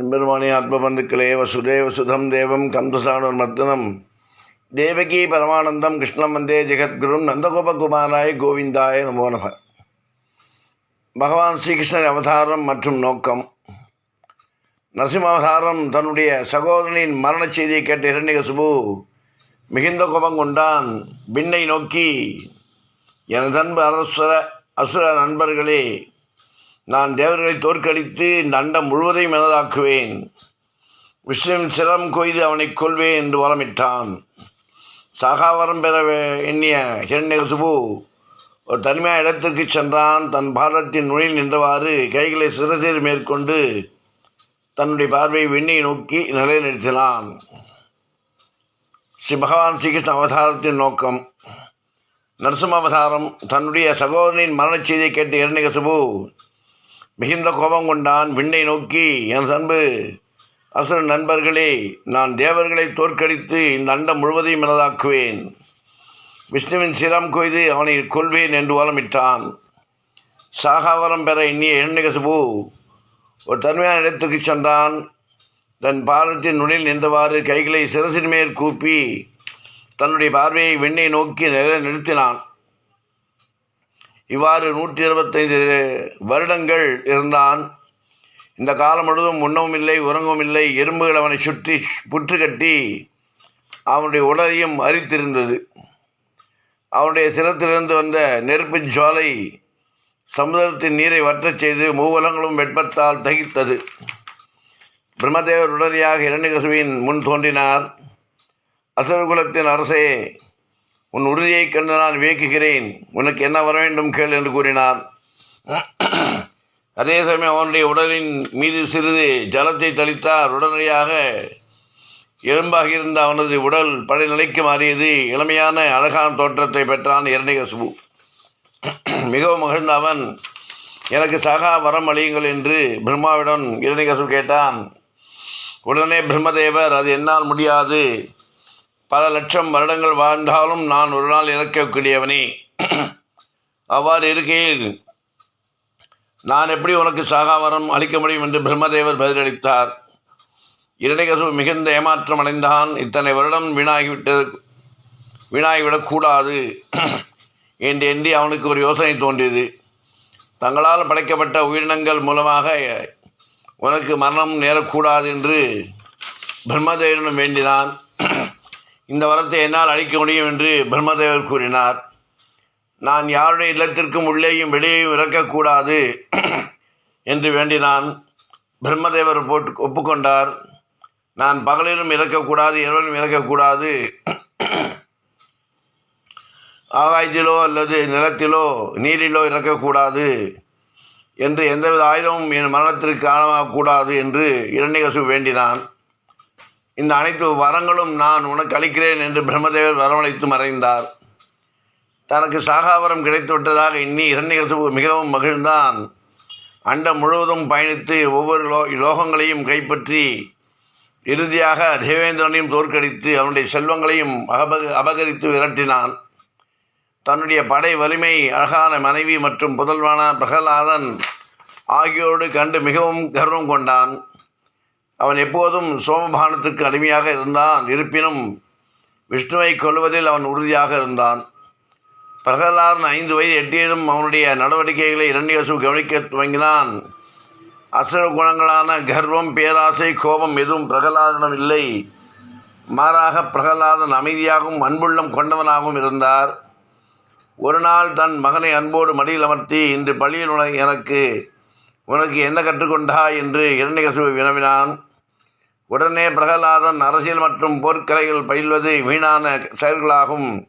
பெருமானி ஆத்மபந்துக்களே வசுதேவ சுதம் தேவம் கந்தசானுர் மர்தனம். தேவகி பரமானந்தம் கிருஷ்ணம் வந்தே ஜெகத்குரும் நந்தகோபகுமாராய் கோவிந்தாய நமோ நம. பகவான் ஸ்ரீகிருஷ்ணன் அவதாரம் மற்றும் நோக்கம். நரசிம்ம அவதாரம் தன்னுடைய சகோதரனின் மரணச் செய்தியை கேட்ட இரண்டிகசுபு மிகுந்த கோபம் கொண்டான். விண்ணை நோக்கி எனது அன்பு அரசுர அசுர நண்பர்களே நான் தேவர்களை தோற்கடித்து இந்த அண்டம் முழுவதையும் எனதாக்குவேன். விஷ்ணுவின் சிரம் கொய்து அவனை கொள்வேன் என்று வரமிட்டான். சகாவரம் பெற எண்ணிய ஹிரண்யகசுபு ஒரு தனிமையான இடத்திற்கு சென்றான். தன் பாரதத்தின் நுழையில் நின்றவாறு கைகளை சிறசீர் மேற்கொண்டு தன்னுடைய பார்வையை விண்ணை நோக்கி நிலைநிறுத்தினான். ஸ்ரீ பகவான் ஸ்ரீகிருஷ்ண அவதாரத்தின் நோக்கம். நரசிம்ம அவதாரம். தன்னுடைய சகோதரின் மரணச் செய்தியை கேட்ட இரண்யகசுபு மிகுந்த கோபம் கொண்டான் விண்ணை நோக்கி என் அன்பு அசுர நண்பர்களே நான் தேவர்களை தோற்கடித்து இந்த அண்டம் முழுவதையும் எனதாக்குவேன் விஷ்ணுவின் சிரம் கொய்து அவனை கொல்வேன் என்று ஓலமிட்டான் சாகாவரம் பெற எண்ணிய இரண்யகசுபு ஒரு தன்மையான இடத்துக்கு சென்றான். தன் பாதத்தின் நுனில் நின்றவாறு கைகளை சிரசின் மேல் கூப்பி தன்னுடைய பார்வையை விண்ணை நோக்கி நிலை நிறுத்தினான். இவ்வாறு நூற்றி இருபத்தைந்து வருடங்கள் இருந்தான். இந்த காலம் முழுவதும் உண்ணவும் இல்லை உறங்கவும் இல்லை. எறும்புகள் அவனை சுற்றி புற்று கட்டி அவனுடைய உடலையும் அரித்திருந்தது. அவனுடைய சிரத்திலிருந்து வந்த நெருப்பு ஜுவாலை சமுதிரத்தின் நீரை வற்றச் செய்து மூவலங்களும் வெட்பத்தால் தகித்தது. பிரம்மதேவர் உடனடியாக இரண்யகசுவின் முன் தோன்றினார். அசுரகுலத்தின் அரசே உன் உறுதியைக் கண்டு நான் வியக்குகிறேன். உனக்கு என்ன வர வேண்டும் கேள் என்று கூறினார். அதே சமயம் அவனுடைய உடலின் மீது சிறிது ஜலத்தை தெளித்தார். உடனடியாக எறும்பாக இருந்த அவனது உடல் பழைய நிலைக்கு மாறியது. இளமையான அழகான தோற்றத்தை பெற்றான் இரண்டிகசுபு மிகவும் மகிழ்ந்த அவன் எனக்கு சகா வரம் அளியுங்கள் என்று பிரம்மாவிடம் இரண்யகசுபு கேட்டான். உடனே பிரம்மதேவர் அது என்னால் முடியாது. பல லட்சம் வருடங்கள் வாழ்ந்தாலும் நான் ஒரு நாள் இறக்கக்கூடியவனே. அவ்வாறு இருக்கையில் நான் எப்படி உனக்கு சாகாவரம் அளிக்க முடியும் என்று பிரம்மதேவர் பதிலளித்தார். இரணிகசு மிகுந்த ஏமாற்றம் அடைந்தான். இத்தனை வருடம் வீணாகிவிட்டது வீணாகிவிடக்கூடாது என்று எண்ணி அவனுக்கு ஒரு யோசனை தோன்றியது. தங்களால் படைக்கப்பட்ட உயிரினங்கள் மூலமாக உனக்கு மரணம் நேரக்கூடாது என்று பிரம்மதேவனும் வேண்டினான். இந்த வரத்தை என்னால் அளிக்க முடியும் என்று பிரம்மதேவர் கூறினார். நான் யாருடைய இல்லத்திற்கும் உள்ளேயும் வெளியேயும் இறக்கக்கூடாது என்று வேண்டினான். பிரம்மதேவர் போட்டு ஒப்புக்கொண்டார். நான் பகலிலும் இறக்கக்கூடாது இரவிலும் இறக்கக்கூடாது. ஆகாயத்திலோ அல்லது நிலத்திலோ நீரிலோ இறக்கக்கூடாது என்று எந்தவித ஆயுதமும் என் மரணத்திற்கு காரணமாகக்கூடாது என்று இரண்டிகசு வேண்டினான். இந்த அனைத்து வரங்களும் நான் உனக்கு அளிக்கிறேன் என்று பிரம்மதேவர் வரவழைத்து மறைந்தார். தனக்கு சாகாவரம் கிடைத்துவிட்டதாக எண்ணி மிகவும் மகிழ்ந்தான். அண்டம் முழுவதும் பயணித்து ஒவ்வொரு லோ லோகங்களையும் கைப்பற்றி இறுதியாக தேவேந்திரனையும் தோற்கடித்து அவனுடைய செல்வங்களையும் அபக அபகரித்து விரட்டினான். தன்னுடைய படை வலிமை அழகான மனைவி மற்றும் புதல்வான பிரகலாதன் ஆகியோடு கண்டு மிகவும் கர்வம் கொண்டான். அவன் எப்போதும் சோமபானத்துக்கு அடிமையாக இருந்தான். இருப்பினும் விஷ்ணுவை கொல்வதில் அவன் உறுதியாக இருந்தான். பிரகலாதன் ஐந்து வயது எட்டியதும் அவனுடைய நடவடிக்கைகளை இரண்யசு கவனிக்க துவங்கினான். அசுர குணங்களான கர்வம் பேராசை கோபம் எதுவும் பிரகலாதனம் இல்லை. மாறாக பிரகலாதன் அமைதியாகவும் அன்புள்ளம் கொண்டவனாகவும் இருந்தார். ஒரு நாள் தன் மகனை அன்போடு மடியில் அமர்த்தி இன்று பள்ளியில் எனக்கு உனக்கு என்ன கற்றுக்கொண்டா என்று இரண்யகசுவை வினவினான். உடனே பிரகலாதன் அரசியல் மற்றும் போர்க்கலைகள் பயில்வது வீணான செயல்களாகும்.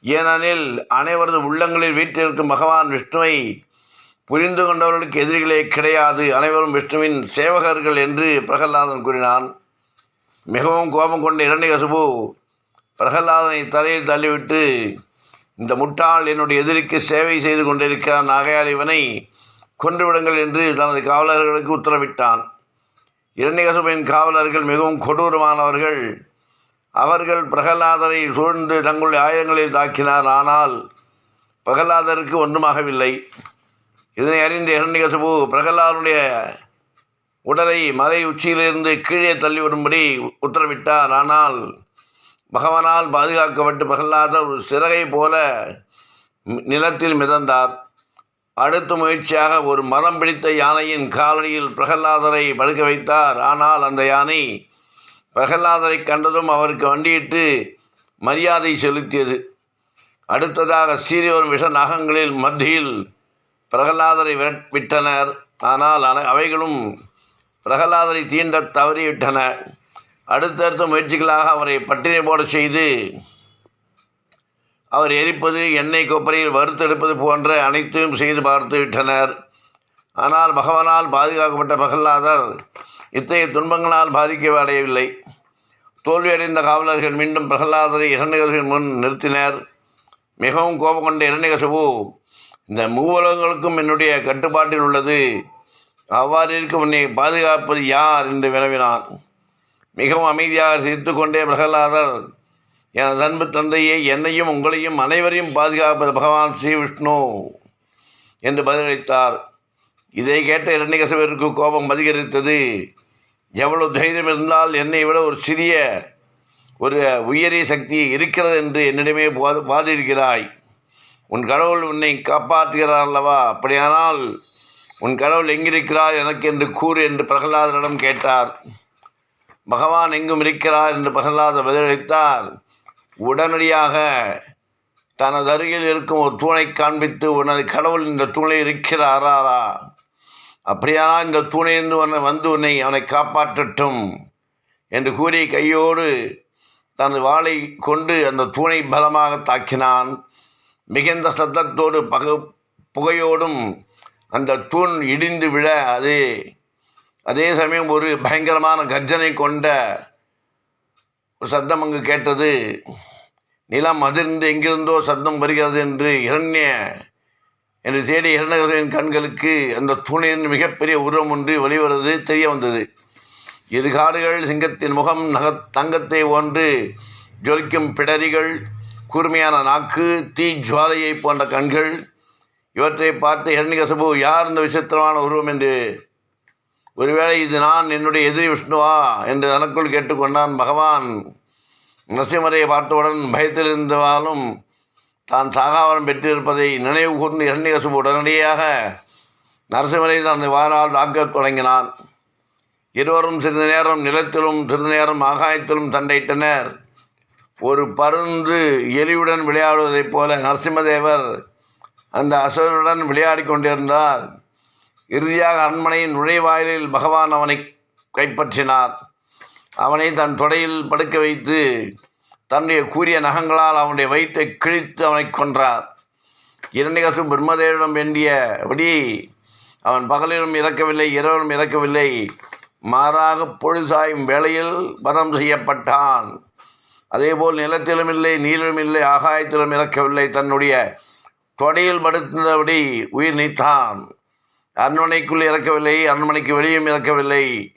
ஏனெனில் அனைவரது உள்ளங்களில் வீட்டிற்கும் பகவான் விஷ்ணுவை புரிந்து கொண்டவர்களுக்கு எதிரிகளே கிடையாது. அனைவரும் விஷ்ணுவின் சேவகர்கள் என்று பிரகலாதன் கூறினான். மிகவும் கோபம் கொண்ட இரண்யகசுபு பிரகலாதனை தலையில் தள்ளிவிட்டு இந்த முட்டாள் என்னுடைய எதிரிக்கு சேவை செய்து கொண்டிருக்கிறான். ஆகையால் இவனை கொன்றுவிடுங்கள் என்று தனது காவலர்களுக்கு உத்தரவிட்டான். இரண்யகசுபின் காவலர்கள் மிகவும் கொடூரமானவர்கள். அவர்கள் பிரகலாதரை சூழ்ந்து தங்களுடைய ஆயுதங்களில் தாக்கினார். ஆனால் பிரகலாதருக்கு ஒன்றுமாகவில்லை. இதனை அறிந்த இரண்யகசுபு பிரகலாதனுடைய உடலை மலை உச்சியிலிருந்து கீழே தள்ளிவிடும்படி உத்தரவிட்டார். ஆனால் பகவானால் பாதுகாக்கப்பட்டு பிரகலாதர் ஒரு சிறகை போல நிலத்தில் மிதந்தார். அடுத்த முயற்சியாக ஒரு மரம் பிடித்த யானையின் காலடியில் பிரகலாதரை படுக்க வைத்தார். ஆனால் அந்த யானை பிரகலாதரை கண்டதும் அவருக்கு வண்டியிட்டு மரியாதை செலுத்தியது. அடுத்ததாக சீரியவரும் விஷ நாகங்களில் மத்தியில் பிரகலாதரை விட்டனர். ஆனால் அன- அவைகளும் பிரகலாதரை தீண்டத் தவறிவிட்டன. அடுத்தடுத்த முயற்சிகளாக அவரை பட்டினி போட செய்து அவர் எரிப்பது எண்ணெய் கொப்பரையில் வறுத்தெடுப்பது போன்ற அனைத்தையும் செய்து பார்த்து விட்டனர். ஆனால் பகவானால் பாதுகாக்கப்பட்ட பிரகலாதர் இத்தகைய துன்பங்களால் பாதிக்க அடையவில்லை. தோல்வியடைந்த காவலர்கள் மீண்டும் பிரகலாதரை இரண்டகசின் முன் நிறுத்தினர். மிகவும் கோபம் கொண்ட இரண்டகசபு இந்த மூவலங்களுக்கும் என்னுடைய கட்டுப்பாட்டில் உள்ளது. அவ்வாறு இருக்கும் உன்னை பாதுகாப்பது யார்? என்று வினவினான். மிகவும் அமைதியாக சிரித்து கொண்டே பிரகலாதர் எனது அன்பு தந்தையை என்னையும் உங்களையும் அனைவரையும் பாதுகாப்பது பகவான் ஸ்ரீ விஷ்ணு என்று பதிலளித்தார். இதை கேட்ட இரண்டிகசபருக்கு கோபம் அதிகரித்தது. எவ்வளவு தைரியம் இருந்தால் என்னை விட ஒரு சிறிய ஒரு உயரிய சக்தி இருக்கிறது என்று என்னிடமே பாது வாதிடுகிறாய். உன் கடவுள் உன்னை காப்பாற்றுகிறார் அல்லவா? அப்படியானால் உன் கடவுள் எங்கிருக்கிறார் எனக்கு என்று கூறு என்று பிரகலாதரிடம் கேட்டார். பகவான் எங்கும் இருக்கிறார் என்று பிரகலாத பதிலளித்தார். உடனடியாக தனது அருகில் இருக்கும் ஒரு தூணை காண்பித்து உனது கடவுள் இந்த தூணை இருக்கிறாரா அப்படியானால் இந்த தூணையிருந்து உன்னை வந்து உன்னை அவனை காப்பாற்றட்டும் என்று கூறி கையோடு தனது வாளை கொண்டு அந்த தூணை பலமாக தாக்கினான். மிகுந்த சத்தத்தோடு பக புகையோடும் அந்த தூண் இடிந்து விழ அது அதே சமயம் ஒரு பயங்கரமான கர்ஜனை கொண்ட சத்தம் அங்கு கேட்டது. நிலம் அதிர்ந்து எங்கிருந்தோ சத்தம் வருகிறது என்று இரண்ய என்று தேடி இரண்டகரின் கண்களுக்கு அந்த தூணின் மிகப்பெரிய உருவம் ஒன்று வெளிவருவது தெரிய வந்தது. இரு காடுகள் சிங்கத்தின் முகம் நக தங்கத்தை ஒன்று ஜொலிக்கும் பிடரிகள் கூர்மையான நாக்கு தீ ஜுவாலையை போன்ற கண்கள். இவற்றை பார்த்து இரண்யகசபு யார் இந்த விசித்திரமான உருவம் என்று? ஒருவேளை இது நான் என்னுடைய எதிரி விஷ்ணுவா? என்று தனக்குள் கேட்டுக்கொண்டான் பகவான். நரசிம்மரை பார்த்தவுடன் பயத்தில் இருந்தவாலும் தான் சாகாவரம் பெற்றிருப்பதை நினைவு கூர்ந்து இரண்யகசபு உடனடியாக நரசிம்மரை தனது வாரால் தாக்கத் தொடங்கினான். இருவரும் சிறிது நேரம் நிலத்திலும் சிறிது நேரம் ஆகாயத்திலும் சண்டையிட்டனர். ஒரு பருந்து எலியுடன் விளையாடுவதைப் போல நரசிம்மதேவர் அந்த அசுரனுடன் விளையாடி கொண்டிருந்தார். இறுதியாக அரண்மனையின் நுழைவாயிலில் பகவான் அவனை கைப்பற்றினார். அவனை தன் தொடையில் படுக்க வைத்து தன்னுடைய கூறிய நகங்களால் அவனுடைய வயிற்றை கிழித்து அவனை கொன்றார். இரண்டிகசு பிரம்மதேவரிடம் வேண்டியபடி அவன் பகலிலும் இறக்கவில்லை இரவிலும் இறக்கவில்லை. மாறாக பொழுதுசாயும் வேளையில் வதம் செய்யப்பட்டான். அதேபோல் நிலத்திலும் இல்லை நீரிலும் இல்லை ஆகாயத்திலும் இறக்கவில்லை. தன்னுடைய தொடையில் படுத்தபடி உயிர் நீத்தான். அரண்மனைக்குள் இறக்கவில்லை அரண்மனைக்கு வெளியும் இறக்கவில்லை.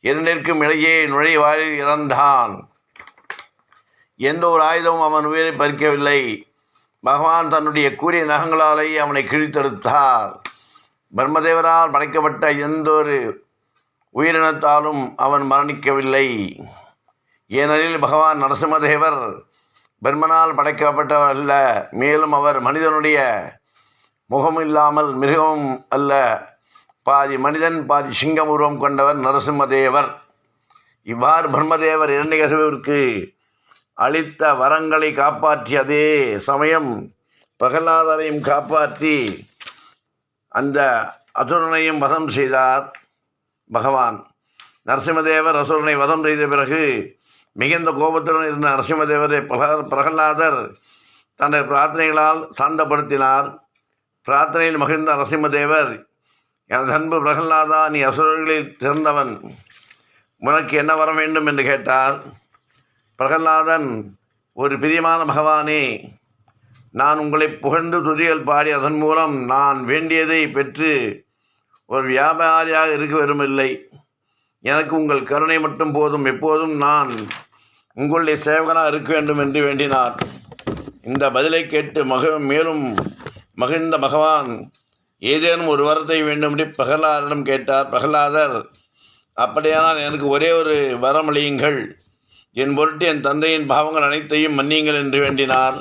இரண்டிற்கும் இடையே நுழைவாயில் இறந்தான். எந்த ஒரு ஆயுதமும் அவன் உயிரை பறிக்கவில்லை. பகவான் தன்னுடைய கூறிய நகங்களாலேயே அவனை கிழித்தெடுத்தார். பிரம்மதேவரால் படைக்கப்பட்ட எந்த ஒரு உயிரினத்தாலும் அவன் மரணிக்கவில்லை. ஏனெனில் பகவான் நரசிம்மதேவர் பிரம்மனால் படைக்கப்பட்டவர் அல்ல. மேலும் அவர் மனிதனுடைய முகம் இல்லாமல் மிருகம் அல்ல. பாதி மனிதன் பாதி சிங்கம் உருவம் கொண்டவர் நரசிம்மதேவர். இவ்வாறு பிரம்மதேவர் இரண்டிகசவிற்கு அளித்த வரங்களை காப்பாற்றிய அதே சமயம் பிரகலாதரையும் காப்பாற்றி அந்த அசுரனையும் வதம் செய்தார். பகவான் நரசிம்மதேவர் அசுரனை வதம் செய்த பிறகு மிகுந்த கோபத்துடன் இருந்த நரசிம்மதேவரை பிரக பிரகலாதர் தனது பிரார்த்தனைகளால் சாந்தப்படுத்தினார். பிரார்த்தனையில் மகிழ்ந்த நரசிம்மதேவர் எனது அன்பு பிரகல்லாதா நீ அசுரர்களில் சிறந்தவன் உனக்கு என்ன வர வேண்டும் என்று கேட்டார். பிரகல்லாதன் ஒரு பிரியமான பகவானே நான் உங்களை புகழ்ந்து துதிகள் பாடி அதன் மூலம் நான் வேண்டியதை பெற்று ஒரு வியாபாரியாக இருக்க விரும்பவில்லை எனக்கு உங்கள் கருணை மட்டும் போதும். எப்போதும் நான் உங்களுடைய சேவகனாக இருக்க வேண்டும் என்று வேண்டினார். இந்த பதிலை கேட்டு மக மேலும் மகிழ்ந்த பகவான் ஏதேனும் ஒரு வரத்தை வேண்டும்படி என்று பிரகலாதரிடம் கேட்டார் பிரகலாதர் அப்படியானால் எனக்கு ஒரே ஒரு வரமளியுங்கள் என் பொருட்டு என் தந்தையின் பாவங்கள் அனைத்தையும் மன்னியுங்கள் என்று வேண்டினார்.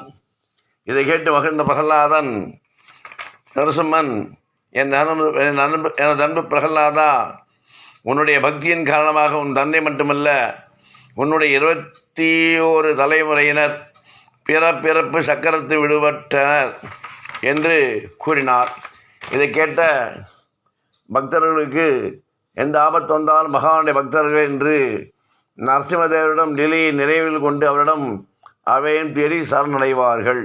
இதை கேட்டு மகிழ்ந்த பிரகலாதன் நரசிம்மன் என் அன்பு என் அன்பு எனது அன்பு பிரகலாதா உன்னுடைய பக்தியின் காரணமாக உன் தந்தை மட்டுமல்ல உன்னுடைய இருபத்தி ஓரு தலைமுறையினர் பிற பிறப்பு சக்கரத்து விடுபட்டனர் என்று கூறினார். இதை கேட்ட பக்தர்களுக்கு எந்த ஆபத்து வந்தாலும் மகானுடைய பக்தர்கள் என்று நரசிம்மதேவரிடம் நிலையை நிறைவில் கொண்டு அவரிடம் அவையும் தேடி சரணடைவார்கள்.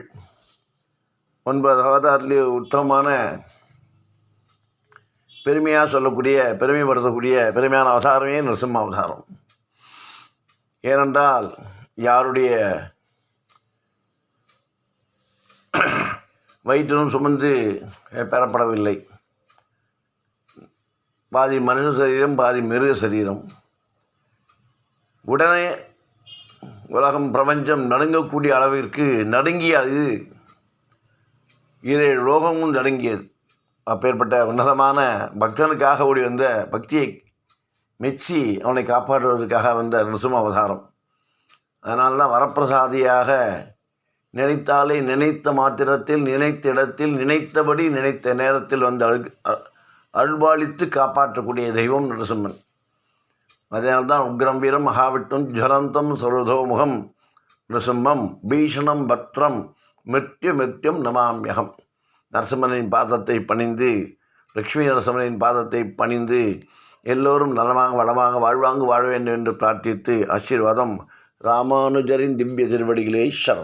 ஒன்பது அவதாரிலேயே உத்தமமான பெருமையாக சொல்லக்கூடிய பெருமைப்படுத்தக்கூடிய பெருமையான அவதாரமே நரசிம்ம அவதாரம். ஏனென்றால் யாருடைய வயிற்றிலும் சுமந்து பெறப்படவில்லை பாதி மனித சரீரம் பாதி மிருக சரீரம். உடனே உலகம் பிரபஞ்சம் நடுங்கக்கூடிய அளவிற்கு நடுங்கிய அது இரு லோகமும் நடுங்கியது. அப்பேற்பட்ட உன்னதமான பக்தனுக்காக ஓடி வந்த பக்தியை மெச்சி அவனை காப்பாற்றுவதற்காக வந்த நரசிம்ம அவதாரம். அதனால்தான் வரப்பிரசாதியாக நினைத்தாலே நினைத்த மாத்திரத்தில் நினைத்த இடத்தில் நினைத்தபடி நினைத்த நேரத்தில் வந்து அழு அல்பாளித்து காப்பாற்றக்கூடிய தெய்வம் நரசிம்மன். அதனால்தான் உக்ரம் வீரம் மகாவிட்டும் ஜரந்தம் சர்வதோமுகம் நரசிம்மம் பீஷணம் பத்ரம் மிருத்யு மிருத்யம் நமாமியகம். நரசிம்மனின் பாதத்தை பணிந்து லக்ஷ்மி நரசிம்மனின் பாதத்தை பணிந்து எல்லோரும் நலமாக வளமாக வாழ்வாங்கு வாழ வேண்டும் என்று பிரார்த்தித்து ஆசீர்வாதம். ராமானுஜரின் திவ்ய திருவடிகளே சரணம்.